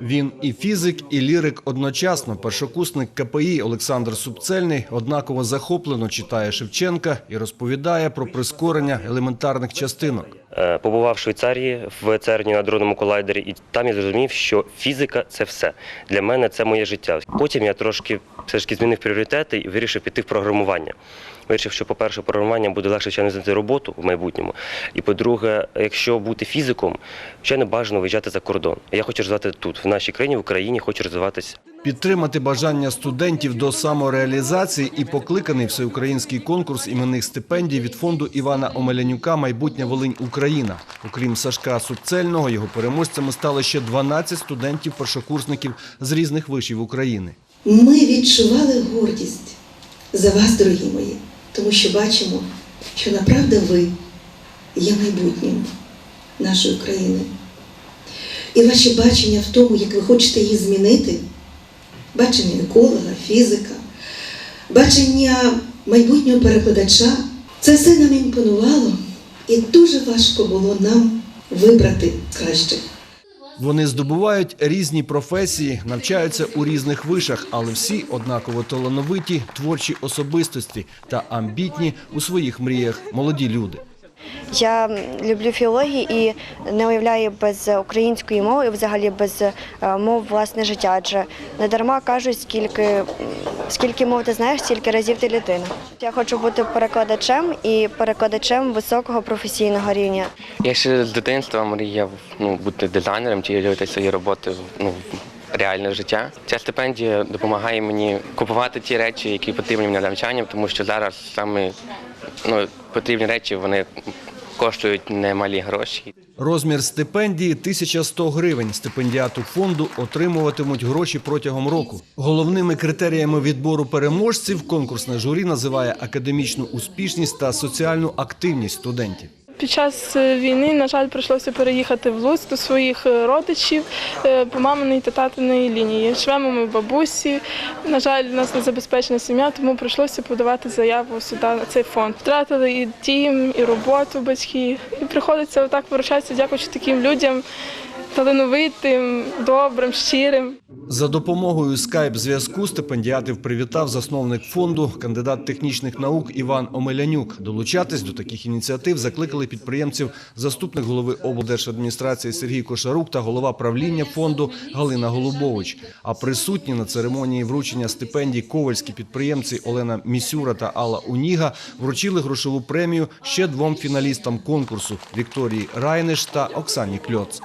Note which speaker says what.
Speaker 1: Він і фізик, і лірик одночасно. Першокусник КПІ Олександр Субцельний однаково захоплено читає Шевченка і розповідає про прискорення елементарних частинок.
Speaker 2: Е, Побував в Швейцарії в ЦЕРНі на дронному колайдері, і там я зрозумів, що фізика це все. Для мене це моє життя. Потім я трошки все ж таки змінив пріоритети і вирішив піти в програмування. Вирішив, що, по-перше, програмування буде легше ще не знайти роботу в майбутньому. І по-друге, якщо бути фізиком, ще не бажано виїжджати за кордон. Я хочу розвивати тут, в нашій країні, в Україні, хочу розвиватися
Speaker 1: Підтримати бажання студентів до самореалізації і покликаний всеукраїнський конкурс іменних стипендій від фонду Івана Омелянюка Майбутня Волинь Україна. Окрім Сашка Субцельного, його переможцями стали ще 12 студентів-першокурсників з різних вишів України.
Speaker 3: Ми відчували гордість за вас, дорогі мої, тому що бачимо, що направда ви є майбутнім нашої країни. І ваші бачення в тому, як ви хочете її змінити, бачення еколога, фізика, бачення майбутнього перекладача, це все нам імпонувало, і дуже важко було нам вибрати кращих.
Speaker 1: Вони здобувають різні професії, навчаються у різних вишах, але всі однаково талановиті, творчі особистості та амбітні у своїх мріях молоді люди.
Speaker 4: Я люблю філологію і не уявляю без української мови, і взагалі без е, мов власне життя. Адже не дарма кажуть, скільки, скільки мов ти знаєш, стільки разів ти людина. Я хочу бути перекладачем і перекладачем високого професійного рівня.
Speaker 5: Я ще з дитинства мріяв ну, бути дизайнером, втілювати свої роботи в ну, реальне життя. Ця стипендія допомагає мені купувати ті речі, які потрібні мені для навчання, тому що зараз саме ну, потрібні речі вони коштують немалі гроші.
Speaker 1: Розмір стипендії 1100 гривень. Стипендіату фонду отримуватимуть гроші протягом року. Головними критеріями відбору переможців конкурсне журі називає академічну успішність та соціальну активність студентів.
Speaker 6: Під час е, війни, на жаль, прийшлося переїхати в Луцьк до своїх е, родичів е, по маминій та татиної лінії. Живемо ми в бабусі. На жаль, у нас не забезпечена сім'я, тому прийшлося подавати заяву сюди на цей фонд. Втратили і дім, і роботу батьки. І приходиться отак виручатися, дякуючи таким людям, талановитим, добрим, щирим.
Speaker 1: За допомогою скайп-зв'язку стипендіатів привітав засновник фонду, кандидат технічних наук Іван Омелянюк. Долучатись до таких ініціатив закликали підприємців заступник голови облдержадміністрації Сергій Кошарук та голова правління фонду Галина Голубович. А присутні на церемонії вручення стипендій ковальські підприємці Олена Місюра та Алла Уніга вручили грошову премію ще двом фіналістам конкурсу Вікторії Райнеш та Оксані Кльоц.